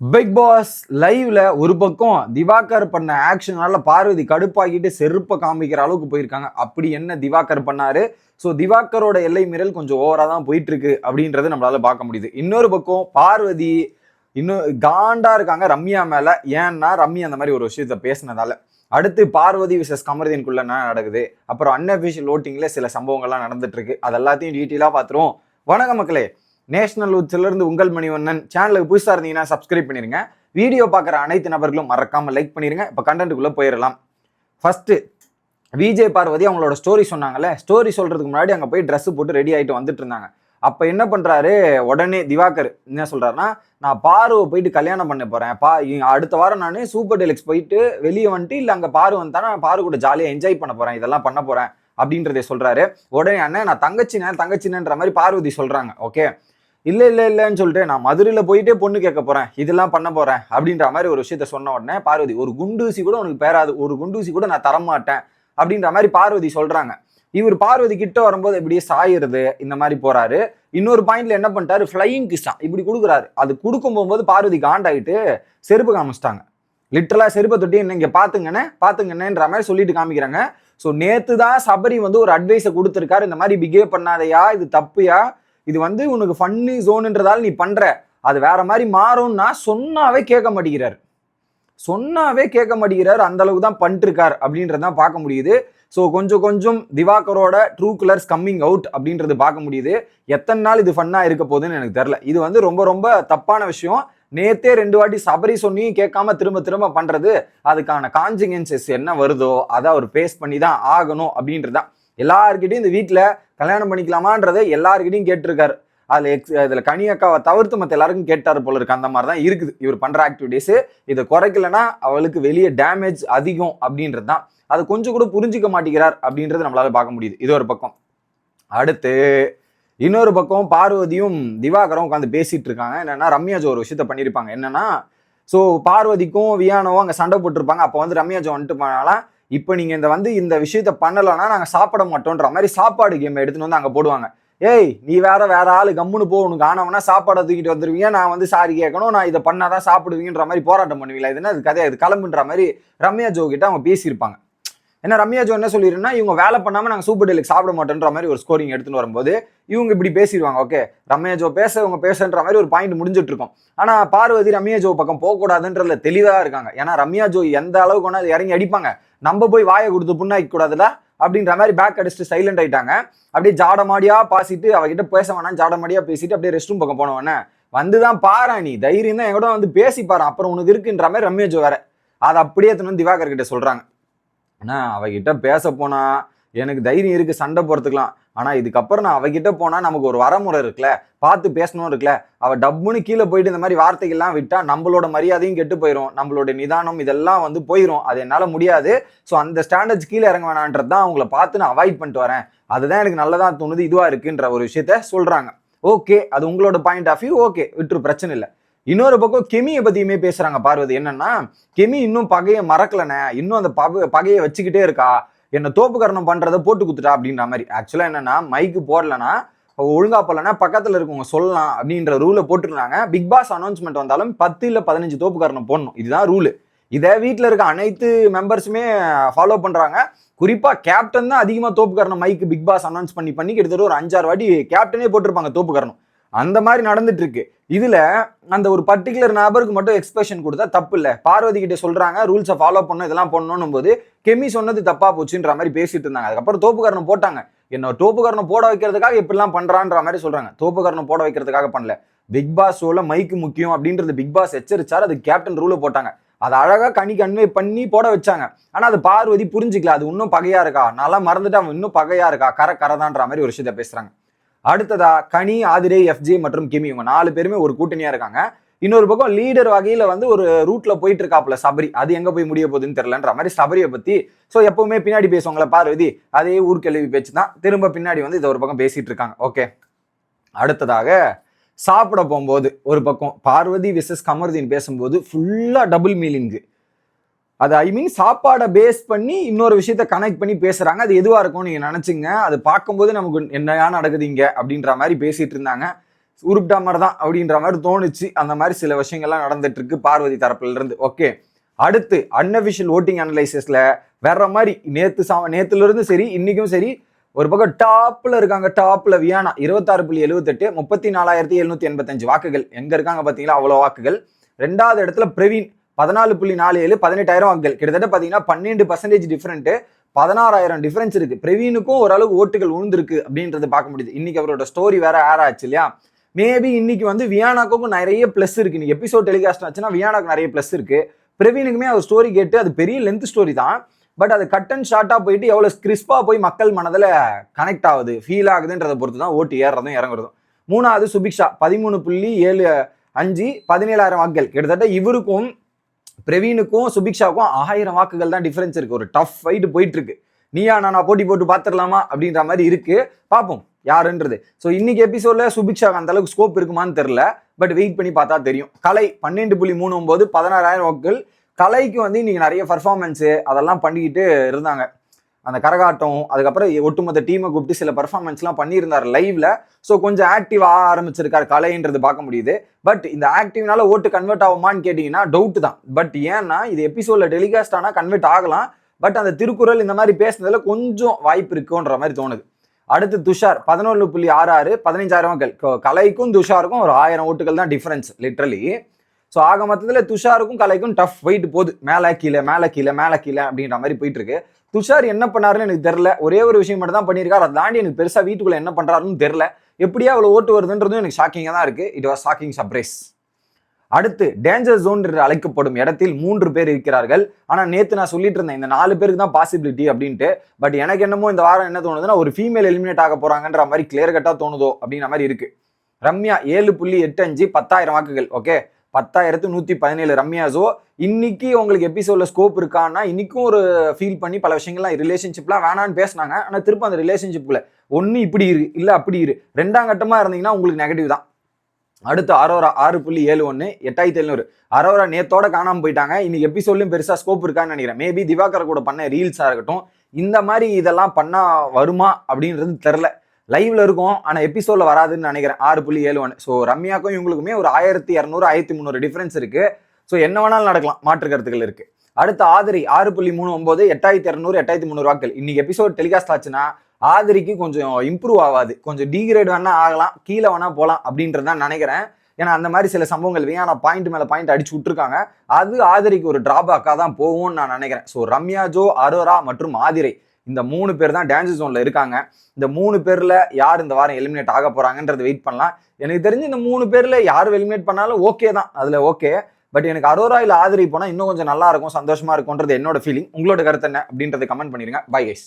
Big pass லைவ்ல ஒரு பக்கம் திவாகர் பண்ண ஆக்ஷனால பார்வதி கடுப்பாக்கிட்டு செருப்பை காமிக்கிற அளவுக்கு போயிருக்காங்க. அப்படி என்ன திவாகர் பண்ணாரு? ஸோ திவாகரோட எல்லை மீறல் கொஞ்சம் ஓவரா தான் போயிட்டு இருக்கு அப்படின்றத நம்மளால பார்க்க முடியுது. இன்னொரு பக்கம் பார்வதி இன்னும் காண்டா இருக்காங்க ரம்யா மேல. ஏன்னா ரம்யா அந்த மாதிரி ஒரு விஷயத்த பேசினதால. அடுத்து பார்வதி விசஸ் கமரதீன்குள்ள என்ன நடக்குது? அப்புறம் அன்அபிஷியல் ஓட்டிங்ல சில சம்பவங்கள்லாம் நடந்துட்டு இருக்கு அது எல்லாத்தையும் டீட்டெயிலாக பார்த்துருவோம். வணக்க மக்களே. நேஷனல் உச்சிலிருந்து உங்கள் மணிவண்ணன் சேனலுக்கு புதுசாக இருந்தீங்கன்னா சப்ஸ்கிரைப் பண்ணிருங்க. வீடியோ பார்க்குற அனைத்து நபர்களும் மறக்காமல் லைக் பண்ணிருங்க. இப்போ கண்டென்ட்டுக்குள்ளே போயிடலாம். ஃபஸ்ட்டு விஜய் பார்வதி அவங்களோட ஸ்டோரி சொன்னாங்கல்ல. ஸ்டோரி சொல்கிறதுக்கு முன்னாடி அங்கே போய் ட்ரெஸ்ஸு போட்டு ரெடி ஆகிட்டு வந்துட்டு இருந்தாங்க. அப்போ என்ன பண்ணுறாரு உடனே திவாகர் என்ன சொல்கிறாருன்னா நான் பாருவை போயிட்டு கல்யாணம் பண்ண போகிறேன் பா அடுத்த வாரம் நான் சூப்பர் டெலக்ஸ் போயிட்டு வெளியே வந்துட்டு இல்லை அங்கே பாரு வந்தா நான் பாரு கூட ஜாலியாக என்ஜாய் பண்ண போகிறேன் இதெல்லாம் பண்ண போகிறேன் அப்படின்றதே சொல்கிறாரு உடனே அண்ணன் நான் தங்கச்சினே தங்கச்சினன்ற மாதிரி பார்வதி சொல்கிறாங்க ஓகே இல்லை இல்லை இல்லைன்னு சொல்லிட்டு நான் மதுரையில் போயிட்டே பொண்ணு கேட்க போகிறேன் இதெல்லாம் பண்ண போகிறேன் அப்படின்ற மாதிரி ஒரு விஷயத்த சொன்ன உடனே பார்வதி ஒரு குண்டூசி கூட உனக்கு பேராது. ஒரு குண்டூசி கூட நான் தரமாட்டேன் அப்படின்ற மாதிரி பார்வதி சொல்கிறாங்க இவர் பார்வதி கிட்ட வரும்போது இப்படியே சாயிறது இந்த மாதிரி போறாரு. இன்னொரு பாயிண்ட்ல என்ன பண்ணிட்டாரு? ஃப்ளையிங் கிஸ்டா இப்படி கொடுக்குறாரு. அது கொடுக்கும் போகும்போது பார்வதி காண்டாயிட்டு செருப்பு காமிச்சிட்டாங்க. லிட்டரலா செருப்பை தொட்டி என்ன இங்க பாத்துங்கண்ணே பாத்துங்கண்ணேன்ற மாதிரி சொல்லிட்டு காமிக்கிறாங்க. ஸோ நேத்து தான் சபரி வந்து ஒரு அட்வைஸை கொடுத்துருக்காரு. இந்த மாதிரி பிஹேவ் பண்ணாதையா இது தப்புயா? இது வந்து உனக்கு ஃபன்னி ஜோனுன்றதால நீ பண்ற. அது வேற மாதிரி மாறும்னா சொன்னாவே கேட்க மாட்டேங்கிறார். சொன்னாவே கேட்க மாட்டேங்கிறார். அந்த அளவுக்கு தான் பண்ணிருக்கார் அப்படின்றதான் பார்க்க முடியுது. ஸோ கொஞ்சம் கொஞ்சம் திவாகரோட ட்ரூ கலர்ஸ் கம்மிங் அவுட் அப்படின்றது பார்க்க முடியுது. எத்தனை நாள் இது ஃபன்னாக இருக்க போகுதுன்னு எனக்கு தெரில இது வந்து ரொம்ப ரொம்ப தப்பான விஷயம். நேத்தே ரெண்டு வாட்டி சபரி சொன்னியும் கேட்காம திரும்ப திரும்ப பண்ணுறது அதுக்கான கான்சிகன்சஸ் என்ன வருதோ அதை அவர் ஃபேஸ் பண்ணி தான் ஆகணும் அப்படின்றதான் எல்லாருக்கிட்டையும் இந்த வீட்டில் கல்யாணம் பண்ணிக்கலாமான்றதை எல்லாருக்கிட்டையும் கேட்டிருக்காரு. அதில் எக்ஸ் இதில் கனி அக்காவை தவிர்த்து மற்ற எல்லாருக்கும் கேட்டார் போல இருக்கு. அந்த மாதிரி தான் இருக்குது. இவர் பண்ணுற ஆக்டிவிட்டீஸு இதை குறைக்கலன்னா அவளுக்கு வெளியே டேமேஜ் அதிகம் அப்படின்றது தான் அதை கொஞ்சம் கூட புரிஞ்சிக்க மாட்டேங்கிறார் அப்படின்றது நம்மளால பார்க்க முடியுது. இது ஒரு பக்கம். அடுத்து இன்னொரு பக்கம் பார்வதியும் திவாகரும் உட்காந்து பேசிட்டு இருக்காங்க. என்னன்னா ரம்யா ஜோ ஒரு விஷயத்த பண்ணியிருப்பாங்க. என்னன்னா ஸோ பார்வதிக்கும் வியானவும் அங்கே சண்டை போட்டிருப்பாங்க. அப்போ வந்து ரம்யா ஜோ வந்துட்டு போனாலாம் இப்போ நீங்கள் இந்த வந்து இந்த விஷயத்த பண்ணலைன்னா நாங்கள் சாப்பிட மாட்டோன்ற மாதிரி சாப்பாடு கேம் எடுத்துன்னு வந்து அங்கே போடுவாங்க. ஏய் நீ வேற வேற ஆளு கம்முன்னு போ உனக்கு ஆனவனா சாப்பாடை தூக்கிட்டு வந்துருவீங்க. நான் வந்து சாரி கேட்கணும் நான் இதை பண்ணாதான் சாப்பிடுவீங்கன்ற மாதிரி போராட்டம் பண்ணுவீங்களா? இது அது கதையா? இது கிளம்புன்ற மாதிரி ரம்யா ஜோ கிட்ட அவங்க பேசியிருப்பாங்க. ஏன்னா ரம்யா ஜோ என்ன சொல்லிருன்னா இவங்க வேலை பண்ணாம நாங்கள் சூப்பர் டெலுக்கு சாப்பிட மாட்டோன்ற மாதிரி ஒரு ஸ்கோரிங் எடுத்துன்னு வரும்போது இவங்க இப்படி பேசிடுவாங்க ஓகே ரம்யா ஜோ பேச இவங்க பேசுன்ற மாதிரி ஒரு பாயிண்ட் முடிஞ்சிட்டு இருக்கும். ஆனா பார்வதி ரம்யா ஜோ பக்கம் போகக்கூடாதுன்றதுல தெளிவா இருக்காங்க. ஏன்னா ரம்யா ஜோ எந்த அளவுக்கு வேணா இறங்கி அடிப்பாங்க. நம்ம போய் வாயை கொடுத்து புண்ணாக்க கூடாதுல அப்படின்ற மாதிரி பேக் அடிச்சுட்டு சைலண்ட் ஆயிட்டாங்க. அப்படியே ஜாடமாடியா பாசிட்டு அவகிட்ட பேச வேணாம் ஜாடமாடியா பேசிட்டு அப்படியே ரெஸ்ட் ரூம் பக்கம் போனவொடனே வந்துதான் பாரா நீ தைரியம் தான் எங்கூட வந்து பேசி பாரு அப்புறம் உனக்கு இருக்குன்ற மாதிரி ரம்யா ஜோ வேற. அதை அப்படியே எடுத்துன்னு வந்து திவாகர் கிட்ட சொல்றாங்க. ஆனால் அவகிட்ட பேச போனால் எனக்கு தைரியம் இருக்குது சண்டை போகிறதுக்குலாம் ஆனால் இதுக்கப்புறம் நான் அவகிட்ட போனால் நமக்கு ஒரு வரமுறை இருக்குல்ல பார்த்து பேசணும் இருக்குல்ல அவள் டப்புன்னு கீழே போயிட்டு இந்த மாதிரி வார்த்தைகள்லாம் விட்டால் நம்மளோட மரியாதையும் கெட்டு போயிடும் நம்மளோட நிதானம் இதெல்லாம் வந்து போயிடும் அது என்னால் முடியாது. ஸோ அந்த ஸ்டாண்டர்ட்ஸ் கீழே இறங்க வேணான்றது தான் அவங்கள பார்த்து நான் அவாய்ட் பண்ணிட்டு வரேன். அதுதான் எனக்கு நல்லதாக தோணுது இதுவாக இருக்குன்ற ஒரு விஷயத்த சொல்கிறாங்க ஓகே அது உங்களோட பாயிண்ட் ஆஃப் வியூ ஓகே விட்டுரு பிரச்சனை இல்லை. இன்னொரு பக்கம் கெமியை பத்தியுமே பேசுறாங்க பார்வதி. என்னன்னா கெமி இன்னும் பகையை மறக்கலனே இன்னும் அந்த பக பகையை வச்சுக்கிட்டே இருக்கா. என்ன தோப்புக்கரணம் பண்றதை போட்டு குத்துட்டா அப்படின்ற மாதிரி. ஆக்சுவலா என்னன்னா மைக்கு போடலனா ஒழுங்கா போடலனா பக்கத்துல இருக்கவங்க சொல்லலாம் அப்படின்ற ரூலை போட்டுருந்தாங்க. பிக் பாஸ் அனௌன்ஸ்மெண்ட் வந்தாலும் பத்து இல்ல பதினஞ்சு தோப்புக்கரணம் போடணும். இதுதான் ரூலு இதை வீட்டில் இருக்க அனைத்து மெம்பர்ஸுமே ஃபாலோ பண்ணுறாங்க குறிப்பாக கேப்டன் தான் அதிகமாக தோப்புக்கரணம் மைக்கு பிக் பாஸ் அனௌன்ஸ் பண்ணி பண்ணி கிட்டத்தட்ட ஒரு அஞ்சாறு வாட்டி கேப்டனே போட்டிருப்பாங்க தோப்புக்கரணம். அந்த மாதிரி நடந்துட்டு இருக்கு இதுல அந்த ஒரு பர்டிகுலர் நபருக்கு மட்டும் எக்ஸ்பிரஷன் கொடுத்தா தப்பு இல்ல பார்வதி கிட்ட சொல்றாங்க ரூல்ஸை ஃபாலோ பண்ணும் இதெல்லாம் பண்ணணும் போது கெமி சொன்னது தப்பா போச்சுன்ற மாதிரி பேசிட்டு இருந்தாங்க. அதுக்கப்புறம் தோப்புக்காரனை போட்டாங்க. என்ன தோப்புக்காரனை போட வைக்கிறதுக்காக எப்படிலாம் பண்றான்ற மாதிரி சொல்றாங்க. தோப்புக்காரனை போட வைக்கிறதுக்காக பண்ணல. பிக் பாஸ் ஷோல மைக்கு முக்கியம் அப்படின்றது பிக் பாஸ் எச்சரிச்சார் அது கேப்டன் ரூல போட்டாங்க. அதை அழகா கனி கன்வே பண்ணி போட வச்சாங்க. ஆனா அது பார்வதி புரிஞ்சுக்கல. அது இன்னும் பகையா இருக்கா? நல்லா மறந்துட்டு அவன் இன்னும் பகையா இருக்கா? கரை கரதான்ற மாதிரி ஒரு விஷயத்த பேசுறாங்க. அடுத்ததா கனி ஆதிரே எஃப்ஜே மற்றும் கிமி. இவங்க நாலு பேருமே ஒரு கூட்டணியா இருக்காங்க. இன்னொரு பக்கம் லீடர் வகையில வந்து ஒரு ரூட்ல போயிட்டு இருக்காப்புல சபரி. அது எங்க போய் முடிய போகுதுன்னு தெரியலன்ற மாதிரி சபரியை பத்தி ஸோ எப்பவுமே பின்னாடி பேசுவாங்களே பார்வதி அதே ஊர்கெழுவி பேச்சு தான். திரும்ப பின்னாடி வந்து இதை ஒரு பக்கம் பேசிட்டு இருக்காங்க. ஓகே அடுத்ததாக சாப்பிட போகும்போது ஒரு பக்கம். பார்வதி விசஸ் கமருதீன் பேசும்போது ஃபுல்லா டபுள் மீனிங்கு அது ஐ மீன் சாப்பாடை பேஸ் பண்ணி இன்னொரு விஷயத்த கனெக்ட் பண்ணி பேசுறாங்க. அது எதுவா இருக்கும் நீங்க நினைச்சுங்க. அது பார்க்கும்போது நமக்கு என்னையா நடக்குது இங்க அப்படின்ற மாதிரி பேசிட்டு இருந்தாங்க. உருப்பிட்டா மாதிரி தான் அப்படின்ற மாதிரி தோணுச்சு. அந்த மாதிரி சில விஷயங்கள்லாம் நடந்துட்டு இருக்கு பார்வதி தரப்புல இருந்து ஓகே அடுத்து அன்அபிஷியல் ஓட்டிங் அனலைசிஸ்ல வேற மாதிரி நேத்து சா நேத்துல இருந்து சரி இன்னைக்கும் சரி ஒரு பக்கம் டாப்ல இருக்காங்க. டாப்ல வியானா இருபத்தாறு புள்ளி எழுபத்தெட்டு முப்பத்தி நாலாயிரத்தி எழுநூத்தி எண்பத்தஞ்சு வாக்குகள். எங்க இருக்காங்க பாத்தீங்களா அவ்வளோ வாக்குகள். ரெண்டாவது இடத்துல பிரவீன். பதினாலு புள்ளி நாலு ஏழு பதினெட்டாயிரம் வாக்குகள் கிட்டத்தட்ட பார்த்தீங்கன்னா பன்னெண்டு பர்சன்டேஜ் டிஃப்ரெண்ட்டு பதினாறாயிரம் டிஃபரன்ஸ் இருக்கு. பிரவீனுக்கும் ஓரளவு ஓட்டுகள் உழுந்திருக்கு அப்படின்றத பார்க்க முடியுது. இன்னைக்கு அவரோட ஸ்டோரி வேற ஆட் ஆச்சு இல்லையா? மேபி இன்னைக்கு வந்து வியானாக்கும் நிறைய ப்ளஸ் இருக்கு. இன்னைக்கு எபிசோட் டெலிகாஸ்ட் ஆச்சுன்னா வியானாக்கு நிறைய ப்ளஸ் இருக்கு. பிரவீனுக்குமே அவர் ஸ்டோரி கேட்டு அது பெரிய லென்த் ஸ்டோரி தான். பட் அது கட் அண்ட் ஷார்ட்டாக போயிட்டு எவ்வளோ கிறிஸ்பாக போய் மக்கள் மனதில் கனெக்ட் ஆகுது ஃபீல் ஆகுதுன்றதை பொறுத்து தான் ஓட்டு ஏறுறதும் இறங்குறதும். மூணாவது சுபிக்ஷா பதிமூணு புள்ளி ஏழு அஞ்சு பதினேழாயிரம் வாக்குகள். கிட்டத்தட்ட இவருக்கும் பிரவீனுக்கும் சுபிக்ஷாவுக்கும் ஆயிரம் வாக்குகள் தான் டிஃபரன்ஸ் இருக்கு. ஒரு டஃப் ஃபைட்டு போயிட்டு இருக்கு நீயா நானா போட்டி போட்டு பார்த்துடலாமா அப்படின்ற மாதிரி இருக்கு. பார்ப்போம் யாருன்றது. ஸோ இன்னைக்கு எபிசோட்ல சுபிக்ஷாக்கு அந்த அளவுக்கு ஸ்கோப் இருக்குமான்னு தெரில பட் வெயிட் பண்ணி பார்த்தா தெரியும். கலை பன்னெண்டு புள்ளி மூணு ஒன்பது பதினாறாயிரம் வாக்குகள். கலைக்கு வந்து இன்னைக்கு நிறைய பர்ஃபார்மன்ஸு அதெல்லாம் பண்ணிக்கிட்டு இருந்தாங்க. அந்த கரகாட்டம் அதுக்கப்புறம் ஒட்டுமொத்த டீமை கூப்பிட்டு சில பர்ஃபார்மன்ஸ்லாம் பண்ணியிருந்தார் லைவ்ல ஸோ கொஞ்சம் ஆக்டிவ் ஆக ஆரம்பிச்சிருக்காரு கலைன்றது பார்க்க முடியுது. பட் இந்த ஆக்டிவ்னால ஓட்டு கன்வெர்ட் ஆகுமான்னு கேட்டிங்கன்னா டவுட் தான். பட் ஏன்னா இது எபிசோட்ல டெலிகாஸ்ட் ஆனால் கன்வெர்ட் ஆகலாம். பட் அந்த திருக்குறள் இந்த மாதிரி பேசுனதுல கொஞ்சம் வாய்ப்பு இருக்குன்ற மாதிரி தோணுது. அடுத்து துஷார் பதினொன்று புள்ளி ஆறு ஆறு பதினஞ்சாயிரம் வாக்கள் கலைக்கும் துஷாருக்கும் ஒரு ஆயிரம் ஓட்டுகள் தான் டிஃப்ரென்ஸ் லிட்ரலி ஸோ ஆக மொத்தத்தில் துஷாருக்கும் கலைக்கும் டஃப் வெயிட் போகுது. மேலே கீழே மேலே கீழே மேலே கீழே அப்படின்ற மாதிரி போயிட்டு இருக்கு. துஷார் என்ன பண்ணாருன்னு எனக்கு தெரில ஒரே ஒரு விஷயம் மட்டும் தான் பண்ணியிருக்காரு. அதை தாண்டி எனக்கு பெருசாக வீட்டுக்குள்ள என்ன பண்ணுறாருன்னு தெரில எப்படியா அவ்வளோ ஓட்டு வருதுன்றதும் எனக்கு ஷாக்கிங்காக தான் இருக்குது இட் வாஸ் ஷாக்கிங் சர்ப்ரைஸ் அடுத்து டேஞ்சர் ஜோன் என்று அழைக்கப்படும் இடத்தில் மூன்று பேர் இருக்கிறார்கள். ஆனால் நேற்று நான் சொல்லிட்டு இருந்தேன் இந்த நாலு பேருக்கு தான் பாசிபிலிட்டி அப்படின்ட்டு. பட் எனக்கு என்னமோ இந்த வாரம் என்ன தோணுதுன்னா ஒரு ஃபீமேல் எலிமினேட் ஆக போகிறாங்கன்ற மாதிரி கிளியர் கட்டாக தோணுதோ அப்படின்ற மாதிரி இருக்குது ரம்யா ஏழு புள்ளி எட்டு அஞ்சு பத்தாயிரம் வாக்குகள். ஓகே பத்தாயிரத்து நூற்றி பதினேழு ரம்யா ஸோ இன்னைக்கு உங்களுக்கு எபிசோட்ல ஸ்கோப் இருக்கான்னா இன்னைக்கும் ஒரு ஃபீல் பண்ணி பல விஷயங்கள்லாம் ரிலேஷன்ஷிப்லாம் வேணான்னு பேசினாங்க. ஆனால் திருப்ப அந்த ரிலேஷன்ஷிப்பில் ஒன்று இப்படி இரு இல்லை அப்படி இரு. ரெண்டாம் கட்டமாக இருந்தீங்கன்னா உங்களுக்கு நெகட்டிவ் தான். அடுத்து அரோரா ஆறு புள்ளி ஏழு ஒன்று எட்டாயிரத்தி எழுநூறு. அரோரா நேத்தோட காணாமல் போயிட்டாங்க. இன்னைக்கு எபிசோட்லையும் பெருசாக ஸ்கோப் இருக்கான்னு நினைக்கிறேன். மேபி திவாகர் கூட பண்ண ரீல்ஸாக இருக்கட்டும். இந்த மாதிரி இதெல்லாம் பண்ணால் வருமா அப்படின்றது தெரில லைவ்ல இருக்கும். ஆனா எபிசோட்ல வராதுன்னு நினைக்கிறேன். ஆறு புள்ளி ஏழு ஒன்று ஸோ ரம்யாக்கும் இவங்களுக்குமே ஒரு ஆயிரத்தி இரநூறு ஆயிரத்தி முந்நூறு டிஃபரன்ஸ் இருக்கு. ஸோ என்ன வேணாலும் நடக்கலாம். மாற்று கருத்துக்கள் இருக்கு. அடுத்து ஆதிரி ஆறு புள்ளி மூணு ஒன்பது எட்டாயிரத்தி இரநூறு எட்டாயிரத்தி முந்நூறு வாக்கள் இன்னைக்கு எபிசோட் டெலிகாஸ்ட் ஆச்சுன்னா ஆதிரிக்கு கொஞ்சம் இம்ப்ரூவ் ஆகாது கொஞ்சம் டிகிரேட் வேணா ஆகலாம். கீழே வேணா போகலாம் அப்படின்றது தான் நினைக்கிறேன். ஏன்னா அந்த மாதிரி சில சம்பவங்கள் வியானா பாயிண்ட் மேலே பாயிண்ட் அடிச்சு விட்டுருக்காங்க. அது ஆதிரிக்கு ஒரு டிராபேக்காக தான் போகும்னு நான் நினைக்கிறேன். ஸோ ரம்யா ஜோ அரோரா மற்றும் ஆதிரை இந்த மூணு பேர் தான் டான்ஸ் ஜோனில் இருக்காங்க. இந்த மூணு பேரில் யார் இந்த வாரம் எலிமினேட் ஆக போகிறாங்கன்றது வெயிட் பண்ணலாம். எனக்கு தெரிஞ்சு இந்த மூணு பேரில் யார் எலிமினேட் பண்ணாலும் ஓகே தான். அதில் ஓகே பட் எனக்கு அரோரா இல்ல ஆதிரை போனால் இன்னும் கொஞ்சம் நல்லா இருக்கும் சந்தோஷமா இருக்கும்ன்றது என்னோட ஃபீலிங் உங்களோட கருத்து என்ன அப்படின்றத கமெண்ட் பண்ணிடுங்க பை கைஸ்